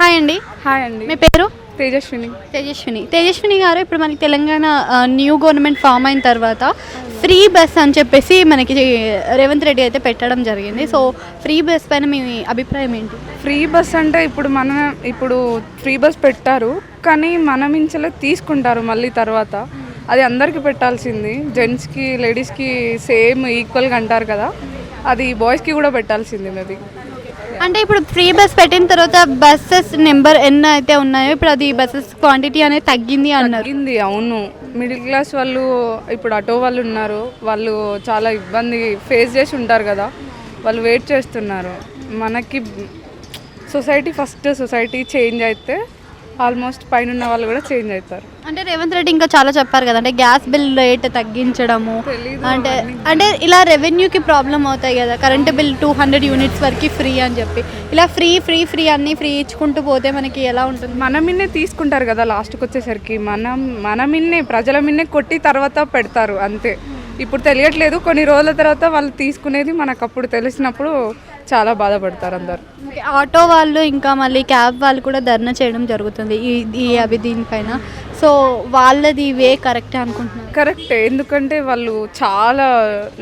Hi అండి. Hi అండి. మీ పేరు? తేజస్విని. తేజస్విని. తేజస్విని గారు ఇప్పుడు మనకి తెలంగాణ న్యూ గవర్నమెంట్ ఫామ్ అయిన తర్వాత ఫ్రీ బస్ అని చెప్పేసి మనకి రేవంత్ రెడ్డి అయితే పెట్టడం జరిగింది. సో ఫ్రీ బస్ పైన మీ అభిప్రాయం ఏంటి? ఫ్రీ బస్ అంటే ఇప్పుడు మన ఇప్పుడు ఫ్రీ బస్ పెట్టారు కానీ మన మించలే తీసుకుంటారు మళ్ళీ తర్వాత. అది అందరికీ పెట్టాల్సింది. జెంట్స్కి లేడీస్కి సేమ్ ఈక్వల్గా అంటారు కదా. అది బాయ్స్కి కూడా పెట్టాల్సింది మేబీ. అంటే ఇప్పుడు ఫ్రీ బస్ పెట్టిన తర్వాత బస్సెస్ నెంబర్ ఎన్ని అయితే ఉన్నాయో ఇప్పుడు అది బస్సెస్ క్వాంటిటీ అనేది తగ్గింది అన్నారు. తగ్గింది అవును. మిడిల్ క్లాస్ వాళ్ళు ఇప్పుడు ఆటో వాళ్ళు ఉన్నారు. వాళ్ళు చాలా ఇబ్బంది ఫేస్ చేసి ఉంటారు కదా. వాళ్ళు వెయిట్ చేస్తున్నారు. మనకి సొసైటీ ఫస్ట్ సొసైటీ చేంజ్ అయితే ఆల్మోస్ట్ పైన ఉన్న వాళ్ళు కూడా చేంజ్ అవుతారు. అంటే రేవంత్ రెడ్డి ఇంకా చాలా చెప్పారు కదా అంటే గ్యాస్ బిల్ రేట్ తగ్గించడము అంటే అంటే ఇలా రెవెన్యూకి ప్రాబ్లం అవుతాయి కదా current bill two hundred units వరకు ఫ్రీ అని చెప్పి. ఇలా ఫ్రీ ఫ్రీ ఫ్రీ అన్ని ఫ్రీ ఇచ్చుకుంటూ పోతే మనకి ఎలా ఉంటుంది? మన మిన్నే తీసుకుంటారు కదా లాస్ట్కి వచ్చేసరికి. మనం మన ప్రజల మిన్నే కొట్టి తర్వాత పెడతారు అంతే. ఇప్పుడు తెలియట్లేదు కొన్ని రోజుల తర్వాత వాళ్ళు తీసుకునేది మనకు అప్పుడు తెలిసినప్పుడు చాలా బాధపడతారు అందరు. ఆటో వాళ్ళు ఇంకా మళ్ళీ క్యాబ్ వాళ్ళు కూడా ధర్నా చేయడం జరుగుతుంది ఈ ఈ అవి దీనిపైన. సో వాళ్ళది వే కరెక్టే అనుకుంటున్నారు? కరెక్ట్. ఎందుకంటే వాళ్ళు చాలా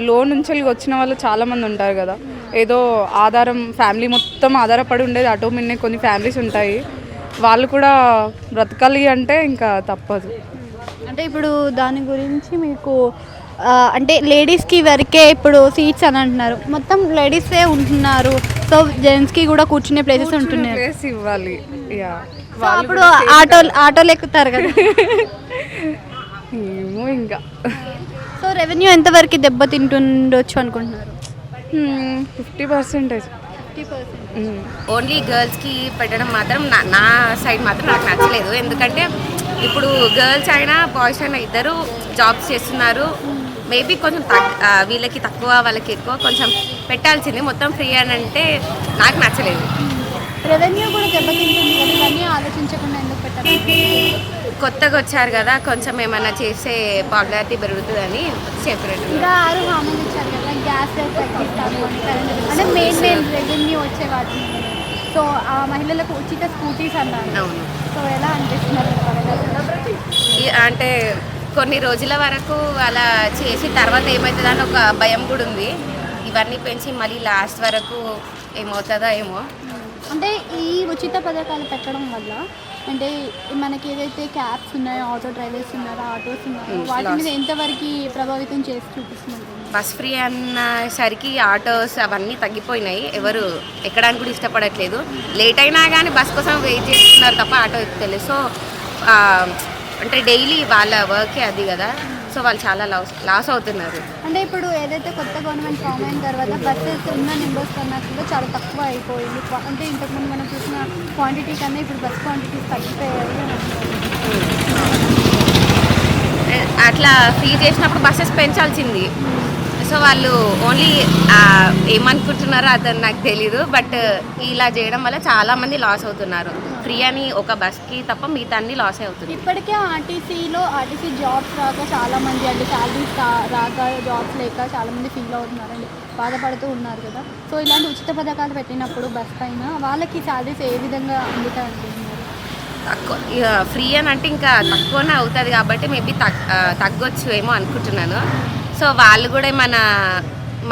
లో నుంచి వచ్చిన వాళ్ళు చాలా మంది ఉంటారు కదా. ఏదో ఆధారం ఫ్యామిలీ మొత్తం ఆధారపడి ఉండేది ఆటో మిన్నే కొన్ని ఫ్యామిలీస్ ఉంటాయి. వాళ్ళు కూడా బ్రతకాలి అంటే ఇంకా తప్పదు. అంటే ఇప్పుడు దాని గురించి మీకు అంటే లేడీస్కి వరకే ఇప్పుడు సీట్స్ అని అంటున్నారు. మొత్తం లేడీసే ఉంటున్నారు. సో జెంట్స్కి కూడా కూర్చునే ప్లేసెస్ ఉంటున్నారు ప్లేస్ ఇవ్వాలి. యా. సో అప్పుడు ఆటో ఆటోలు ఎక్కుతారు కదా. ఏమో ఇంకా. సో రెవెన్యూ ఎంతవరకు దెబ్బతింటుండొచ్చు అనుకుంటున్నారు? ఫిఫ్టీ పర్సెంటేజ్ ఓన్లీ గర్ల్స్కి పెట్టడం మాత్రం నా నా సైడ్ మాత్రం నాకు నచ్చలేదు. ఎందుకంటే ఇప్పుడు గర్ల్స్ అయినా బాయ్స్ అయినా ఇద్దరు జాబ్స్ చేస్తున్నారు. మేబీ కొంచెం వీళ్ళకి తక్కువ వాళ్ళకి ఎక్కువ కొంచెం పెట్టాల్సింది. మొత్తం ఫ్రీ అని అంటే నాకు నచ్చలేదు. రెవెన్యూ కూడా దెబ్బతింటుంది కదా ఇవన్నీ ఆలోచించకుండా ఎందుకు పెట్టారు కొత్తగా వచ్చారు కదా కొంచెం ఏమైనా చేసే పాపులారిటీ పెరుగుతుందని చెప్పినట్టు ఇంకా ఆరు హామీలు ఇచ్చారు కదా గ్యాస్ రేట్ తగ్గిస్తాము. అంటే మెయిన్ మెయిన్ రెవెన్యూ వచ్చే వాటి. సో ఆ మహిళలకు ఉచిత స్కూటీస్ అన్నారు. అవును. సో ఎలా అనిపిస్తున్నారు అంటే కొన్ని రోజుల వరకు అలా చేసి తర్వాత ఏమవుతుందని ఒక భయం కూడా ఉంది. ఇవన్నీ పెంచి మళ్ళీ లాస్ట్ వరకు ఏమవుతుందో ఏమో. అంటే ఈ ఉచిత పథకాలు పెట్టడం వల్ల అంటే మనకి ఏదైతే క్యాబ్స్ ఉన్నాయో ఆటో డ్రైవర్స్ ఉన్నారో ఆటోస్ ఉన్నాయో వాటి. మీద ఎంతవరకు ప్రభావితం చేసి చూపిస్తుంది బస్ ఫ్రీ అన్నసరికి ఆటోస్ అవన్నీ తగ్గిపోయినాయి. ఎవరు ఎక్కడానికి కూడా ఇష్టపడట్లేదు. లేట్ అయినా కానీ బస్ కోసం వెయిట్ చేస్తున్నారు తప్ప ఆటో ఎక్కుతలేదు సో అంటే డైలీ వాళ్ళ వర్కే అది కదా. సో వాళ్ళు చాలా లాస్ లాస్ అవుతున్నారు. అంటే ఇప్పుడు ఏదైతే కొత్త గవర్నమెంట్ ఫామ్ అయిన తర్వాత బస్సెస్ ఉన్న నెంబర్స్ కన్నా కూడా చాలా తక్కువ అయిపోయింది. అంటే ఇంతకుముందు మనం చూసిన క్వాంటిటీ కన్నా ఇప్పుడు బస్ క్వాంటిటీస్ తగ్గిపోయాయి. అట్లా ఫ్రీ చేసినప్పుడు బస్సెస్ పెంచాల్సింది. సో వాళ్ళు ఓన్లీ ఏమనుకుంటున్నారో అతను నాకు తెలీదు బట్ ఇలా చేయడం వల్ల చాలా మంది లాస్ అవుతున్నారు. ఫ్రీ అని ఒక బస్కి తప్ప మిగతా అన్ని లాస్ అవుతుంది ఇప్పటికే ఆర్టీసీలో ఆర్టీసీ జాబ్స్ రాక చాలా మంది అంటే శాలరీస్ రాక జాబ్స్ లేక చాలా మంది ఫీల్ అవుతున్నారండి. బాధపడుతూ ఉన్నారు కదా. సో ఇలాంటి ఉచిత పథకాలు పెట్టినప్పుడు బస్ పైన వాళ్ళకి శాలరీస్ ఏ విధంగా అందుతాయి అనుకుంటున్నారు తక్కువ ఇక ఫ్రీ అని అంటే ఇంకా తక్కువనే అవుతుంది కాబట్టి మేబీ తగ్గొచ్చు ఏమో అనుకుంటున్నాను. సో వాళ్ళు కూడా మన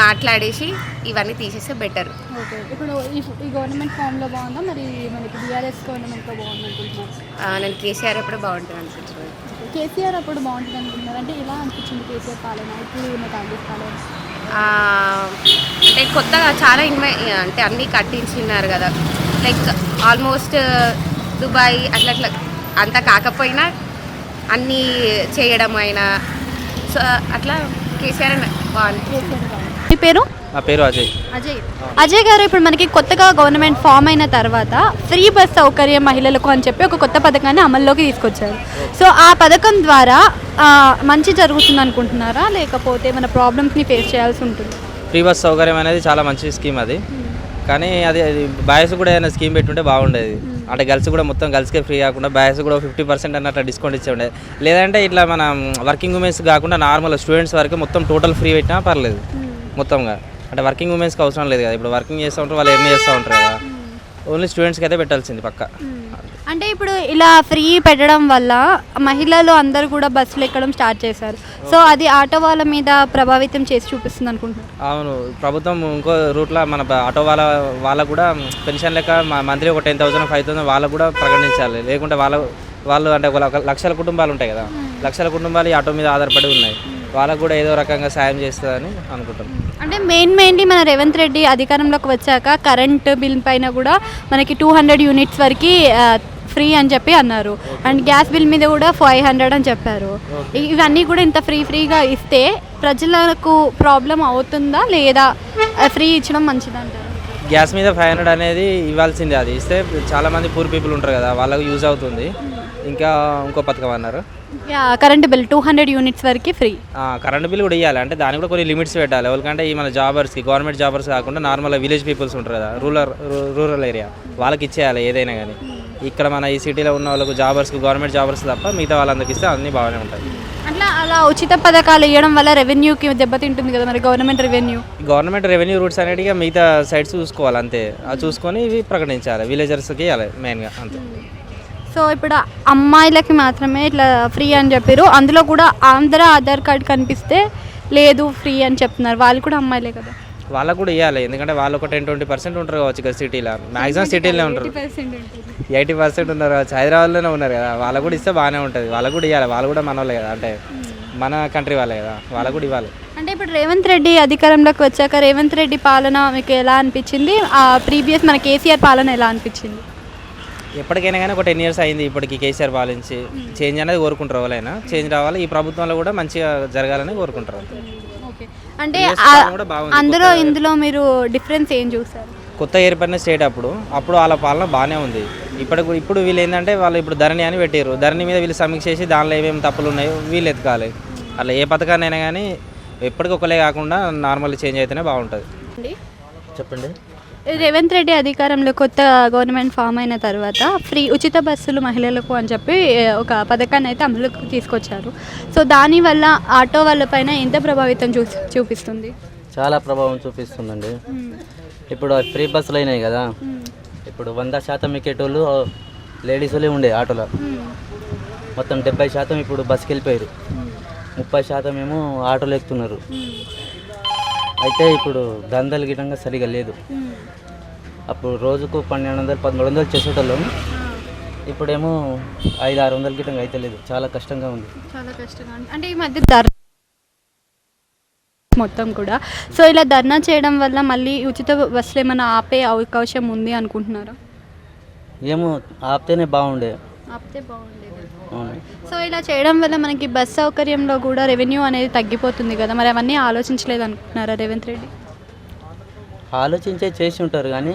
మాట్లాడేసి ఇవన్నీ తీసేస్తే బెటర్ ఓకే. ఇప్పుడు ఈ గవర్నమెంట్ ఫామ్లో బాగుందా? మరి మనకి బీఆర్ఎస్ గవర్నమెంట్లో బాగుంది అనుకుంటున్నారు నేను కేసీఆర్ ఎప్పుడు బాగుంటుంది అనుకుంటున్నాను. కేసీఆర్ అప్పుడు బాగుంటుంది అనుకుంటున్నారు? అంటే ఎలా అనిపించింది కేసీఆర్ పాలన? ఇప్పుడు ఉన్న కాంగ్రెస్ పాలన? అంటే కొత్తగా చాలా ఇన్వై అంటే అన్నీ కట్టించినారు కదా. లైక్ ఆల్మోస్ట్ దుబాయ్ అట్లా అట్లా అంత కాకపోయినా అన్నీ చేయడం అయినా. సో అట్లా కేసీఆర్ మీ పేరు? నా పేరు అజయ్. అజయ్. అజయ్ గారు ఇప్పుడు మనకి కొత్తగా గవర్నమెంట్ ఫామ్ అయిన తర్వాత ఫ్రీ బస్ సౌకర్యం మహిళలకు అని చెప్పి ఒక కొత్త పథకాన్ని అమల్లోకి తీసుకొచ్చారు. సో ఆ పథకం ద్వారా మంచి జరుగుతుంది అనుకుంటున్నారా? లేకపోతే మన ప్రాబ్లమ్స్ని ఫేస్ చేయాల్సి ఉంటుంది? ఫ్రీ బస్ సౌకర్యం అనేది చాలా మంచి స్కీమ్ అది. కానీ అది అది బాయ్స్ కూడా ఏదైనా స్కీమ్ పెట్టుంటే బాగుండేది. అంటే గర్ల్స్ కూడా మొత్తం గర్ల్స్కే ఫ్రీ కాకుండా బాయ్స్ కూడా ఫిఫ్టీ పర్సెంట్ అన్నట్లు డిస్కౌంట్ ఇచ్చే ఉండేది లేదంటే ఇట్లా మన వర్కింగ్ ఉమెన్స్ కాకుండా నార్మల్ స్టూడెంట్స్ వరకు మొత్తం టోటల్ ఫ్రీ పెట్టినా పర్లేదు. మొత్తంగా. అంటే వర్కింగ్ ఉమెన్స్కి అవసరం లేదు కదా. ఇప్పుడు వర్కింగ్ చేస్తూ ఉంటారు వాళ్ళు ఎర్న్ చేస్తూ ఉంటారు కదా. ఓన్లీ స్టూడెంట్స్కి అయితే పెట్టాల్సింది పక్క. అంటే ఇప్పుడు ఇలా ఫ్రీ పెట్టడం వల్ల మహిళలు అందరూ కూడా బస్సులు ఎక్కడం స్టార్ట్ చేశారు. సో అది ఆటో వాళ్ళ మీద ప్రభావితం చేసి చూపిస్తుంది అనుకుంటున్నారు అవును ప్రభుత్వం ఇంకో రూట్లో మన ఆటో వాళ్ళ వాళ్ళకు కూడా పెన్షన్ లెక్క మంత్లీ ఒక టెన్ థౌసండ్ ఫైవ్ థౌసండ్ వాళ్ళకు కూడా ప్రకటించాలి. లేకుంటే వాళ్ళ వాళ్ళు అంటే ఒక లక్ష- లక్షల కుటుంబాలు ఉంటాయి కదా. లక్షల కుటుంబాలు ఈ ఆటో మీద ఆధారపడి ఉన్నాయి. వాళ్ళకు కూడా ఏదో రకంగా సాయం చేస్తుందని అనుకుంటాం. అంటే మెయిన్ మెయిన్లీ మన రేవంత్ రెడ్డి అధికారంలోకి వచ్చాక కరెంట్ బిల్ పైన కూడా మనకి టూ హండ్రెడ్ యూనిట్స్ వరకు ఫ్రీ అని చెప్పి అన్నారు. అండ్ గ్యాస్ బిల్ మీద కూడా ఫైవ్ హండ్రెడ్ అని చెప్పారు. ఇవన్నీ కూడా ఇంత ఫ్రీ ఫ్రీగా ఇస్తే ప్రజలకు ప్రాబ్లం అవుతుందా లేదా ఫ్రీ ఇచ్చడం మంచిదంటారు? గ్యాస్ మీద ఫైవ్ హండ్రెడ్ అనేది ఇవ్వాల్సిందే అది. ఇస్తే చాలా మంది పూర్ పీపుల్ ఉంటారు కదా వాళ్ళకు యూజ్ అవుతుంది. ఇంకా ఇంకో పథకం అన్నారు. Current bill two hundred units వరకు ఫ్రీ. కరెంట్ బిల్ కూడా ఇవ్వాలి అంటే దానికి కూడా కొన్ని లిమిట్స్ పెట్టాలి. ఎవరికంటే ఈ మన జాబర్స్కి గవర్నమెంట్ జాబర్స్ కాకుండా నార్మల్ విలేజ్ పీపుల్స్ ఉంటారు కదా రూరల్ రూరల్ ఏరియా వాళ్ళకి ఇచ్చేయాలి ఏదైనా కానీ. ఇక్కడ మన ఈ సిటీలో ఉన్న వాళ్ళకు జాబర్స్కి గవర్నమెంట్ జాబర్స్ తప్ప మిగతా వాళ్ళందరికి ఇస్తే అన్నీ బాగానే ఉంటాయి. అట్లా అలా ఉచిత పథకాలు ఇవ్వడం వల్ల రెవెన్యూకి దెబ్బతింటుంది కదా మరి government revenue? Government revenue routes అనేటివి మిగతా సైడ్స్ చూసుకోవాలి అంతే. చూసుకొని ఇవి ప్రకటించాలి. విలేజర్స్కి ఇవ్వాలి మెయిన్గా అంతే. సో ఇప్పుడు అమ్మాయిలకి మాత్రమే ఇట్లా ఫ్రీ అని చెప్పారు. అందులో కూడా ఆంధ్ర ఆధార్ కార్డ్ కనిపిస్తే లేదు ఫ్రీ అని చెప్తున్నారు. వాళ్ళు కూడా అమ్మాయిలే కదా. వాళ్ళకు కూడా ఇవ్వాలి ఎందుకంటే వాళ్ళు ఒక టెన్ ట్వంటీ పర్సెంట్ ఉంటారు కావచ్చు ఇక్కడ సిటీలో. మాక్సిమం సిటీలో ఉంటారు. ఎయిటీ పర్సెంట్ ఉన్నారు కావచ్చు. హైదరాబాద్లోనే ఉన్నారు కదా. వాళ్ళకు కూడా ఇస్తే బాగానే ఉంటుంది. వాళ్ళకు కూడా ఇవ్వాలి వాళ్ళు కూడా మన వాళ్ళే కదా. అంటే మన కంట్రీ వాళ్ళే కదా. వాళ్ళకు కూడా ఇవ్వాలి. అంటే ఇప్పుడు రేవంత్ రెడ్డి అధికారంలోకి వచ్చాక రేవంత్ రెడ్డి పాలన మీకు ఎలా అనిపించింది? ఆ ప్రీవియస్ మన కేసీఆర్ పాలన ఎలా అనిపించింది? ఎప్పటికైనా కానీ ఒక టెన్ ఇయర్స్ అయింది ఇప్పటికి కేసీఆర్ పాలించి. చేంజ్ అనేది కోరుకుంటారు ఎవరైనా చేంజ్ రావాలి ఈ ప్రభుత్వంలో కూడా మంచిగా జరగాలని కోరుకుంటారు ఓకే అంటే. అందులో ఇందులో మీరు డిఫరెన్స్ ఏం చూసారు కొత్త ఏర్పడిన స్టేట్ అప్పుడు అప్పుడు వాళ్ళ పాలన బాగానే ఉంది. ఇప్పటికి ఇప్పుడు వీళ్ళు ఏంటంటే వాళ్ళు ఇప్పుడు ధరణి అని పెట్టారు ధరణి మీద వీళ్ళు సమీక్ష చేసి దానిలో ఏమేమి తప్పులు ఉన్నాయో వీళ్ళు ఎతకాలి అలా ఏ పథకాన్ని అయినా కానీ ఎప్పటికొకలే కాకుండా నార్మల్ చేంజ్ అయితేనే బాగుంటుంది. చెప్పండి. రేవంత్ రెడ్డి అధికారంలో కొత్త గవర్నమెంట్ ఫామ్ అయిన తర్వాత ఫ్రీ ఉచిత బస్సులు మహిళలకు అని చెప్పి ఒక పథకాన్ని అయితే అమలుకు తీసుకొచ్చారు. సో దానివల్ల ఆటో వాళ్ళ పైన ఎంత ప్రభావితం చూ చూపిస్తుంది? చాలా ప్రభావం చూపిస్తుందండి. ఇప్పుడు ఫ్రీ బస్సులు అయినాయి కదా. ఇప్పుడు వంద శాతం ఎక్కేటోళ్ళు లేడీస్ వాళ్ళే ఉండే ఆటోలో. మొత్తం డెబ్బై శాతం ఇప్పుడు బస్కి వెళ్ళిపోయారు ముప్పై శాతం ఏమో ఆటోలు ఎక్కుతున్నారు. అయితే ఇప్పుడు దందలు గిటంగా సరిగా లేదు. అప్పుడు రోజుకు పన్నెండు వందలు పదమూడు వందలు చేసేటోళ్ళం. ఇప్పుడేమో ఐదు ఆరు వందల గిటంగా అయితే లేదు. చాలా కష్టంగా ఉంది. చాలా కష్టంగా ఉంది. అంటే ఈ మధ్య ధర మొత్తం కూడా. సో ఇలా ధర్నా చేయడం వల్ల మళ్ళీ ఉచిత బస్సులు ఏమైనా ఆపే అవకాశం ఉంది అనుకుంటున్నారా? ఏమో ఆపితేనే బాగుండే. ఆపితే బాగుండేది. సో ఇలా చేయడం వల్ల మనకి బస్ సౌకర్యంలో కూడా రెవెన్యూ అనేది తగ్గిపోతుంది కదా మరి అవన్నీ ఆలోచించలేదు అనుకుంటున్నారా రేవంత్ రెడ్డి? ఆలోచించే చేసి ఉంటారు కానీ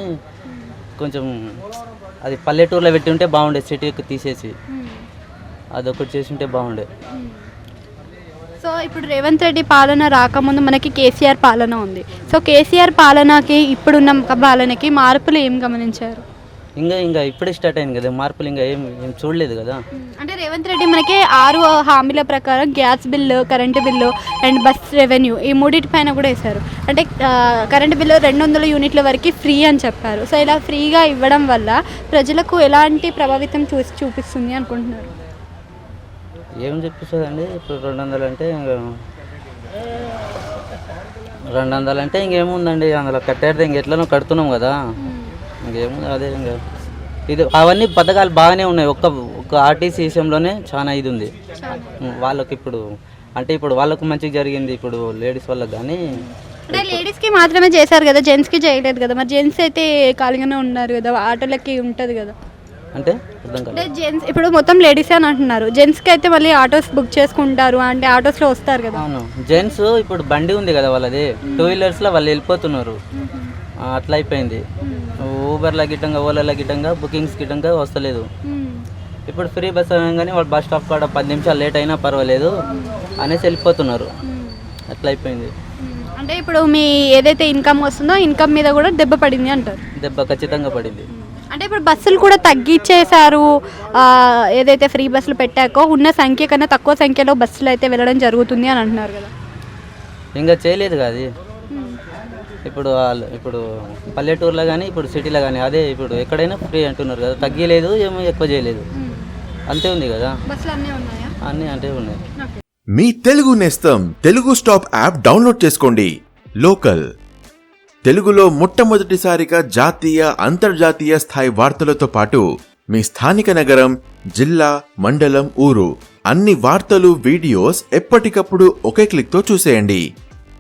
కొంచెం అది పల్లెటూరులో పెట్టి ఉంటే బాగుండే సిటీకి తీసేసి. అదొకటి చేసి ఉంటే బాగుండే. సో ఇప్పుడు రేవంత్ రెడ్డి పాలన రాకముందు మనకి కేసీఆర్ పాలన ఉంది. సో కేసీఆర్ పాలనకి ఇప్పుడున్న పాలనకి మార్పులు ఏం గమనించారు? ఇంకా ఇంకా ఇప్పుడే స్టార్ట్ అయింది కదా మార్పులు ఇంకా ఏం ఏం చూడలేదు కదా. అంటే రేవంత్ రెడ్డి మనకి ఆరు హామీల ప్రకారం gas bill current bill and bus revenue ఈ మూడింటి పైన కూడా వేశారు. అంటే కరెంటు బిల్లు రెండు వందల యూనిట్ల వరకు ఫ్రీ అని చెప్పారు. సో ఇలా ఫ్రీగా ఇవ్వడం వల్ల ప్రజలకు ఎలాంటి ప్రభావితం చూసి చూపిస్తుంది అనుకుంటున్నారు? ఏం చెప్పిస్తుందండి ఇప్పుడు రెండు వందలు అంటే ఇంకా రెండు వందలు అంటే ఇంకేముందండి? అందులో కట్టేది ఇంకెట్లనో కడుతున్నాం కదా. ఇంకేముంది అదే ఇంకా. ఇది అవన్నీ పథకాలు బాగానే ఉన్నాయి. ఒక్క ఒక్క ఆర్టీసీ విషయంలోనే చాలా ఇది ఉంది. వాళ్ళకి ఇప్పుడు అంటే ఇప్పుడు వాళ్ళకు మంచిగా జరిగింది ఇప్పుడు లేడీస్ వాళ్ళకి కానీ. అంటే లేడీస్కి మాత్రమే చేశారు కదా జెంట్స్కి చేయలేదు కదా. మరి జెంట్స్ అయితే ఖాళీగానే ఉన్నారు కదా ఆటోలకి ఉంటుంది కదా. అంటే అంటే జెంట్స్ ఇప్పుడు మొత్తం లేడీసే అని అంటున్నారు. జెంట్స్కి అయితే మళ్ళీ ఆటోస్ బుక్ చేసుకుంటారు అంటే ఆటోస్లో వస్తారు కదా. అవును. జెంట్స్ ఇప్పుడు బండి ఉంది కదా వాళ్ళది. టూ వీలర్స్లో వాళ్ళు వెళ్ళిపోతున్నారు. అట్లా అయిపోయింది. ఊబర్ల గిట్టంగా ఓలాల గిట్టంగా బుకింగ్స్ గిట్టంగా వస్తలేదు. ఇప్పుడు ఫ్రీ బస్ అనగానే వాళ్ళు బస్ స్టాప్ కాడ పది నిమిషాలు లేట్ అయినా పర్వాలేదు. అనేసి వెళ్ళిపోతున్నారు. అట్లా అయిపోయింది. అంటే ఇప్పుడు మీ ఏదైతే ఇన్కమ్ వస్తుందో ఇన్కమ్ మీద కూడా దెబ్బ పడింది అంటారు. దెబ్బ ఖచ్చితంగా పడింది. అంటే ఇప్పుడు బస్సులు కూడా తగ్గించేశారు ఏదైతే ఫ్రీ బస్సులు పెట్టాకో ఉన్న సంఖ్య కన్నా తక్కువ సంఖ్యలో బస్సులు అయితే వెళ్ళడం జరుగుతుంది అని అంటున్నారు కదా. ఇంకా చేయలేదు కదా ఇప్పుడు వాళ్ళు- ఇప్పుడు పల్లెటూరులో కానీ ఇప్పుడు సిటీలో కానీ అదే ఇప్పుడు ఎక్కడైనా ఫ్రీ అంటున్నారు కదా తగ్గలేదు ఏమో ఎక్కువ చేయలేదు. అంతే ఉంది కదా? బస్సులు అన్నీ ఉన్నాయా? అన్నీ అంటే ఉన్నాయి. మీ Telugu Nestham Telugu stop app download చేసుకోండి. లోకల్. తెలుగులో మొట్టమొదటిసారిగా జాతీయ అంతర్జాతీయ స్థాయి వార్తలతో పాటు మీ స్థానిక నగరం జిల్లా మండలం ఊరు అన్ని వార్తలు వీడియోస్ ఎప్పటికప్పుడు ఒకే క్లిక్తో చూసేయండి.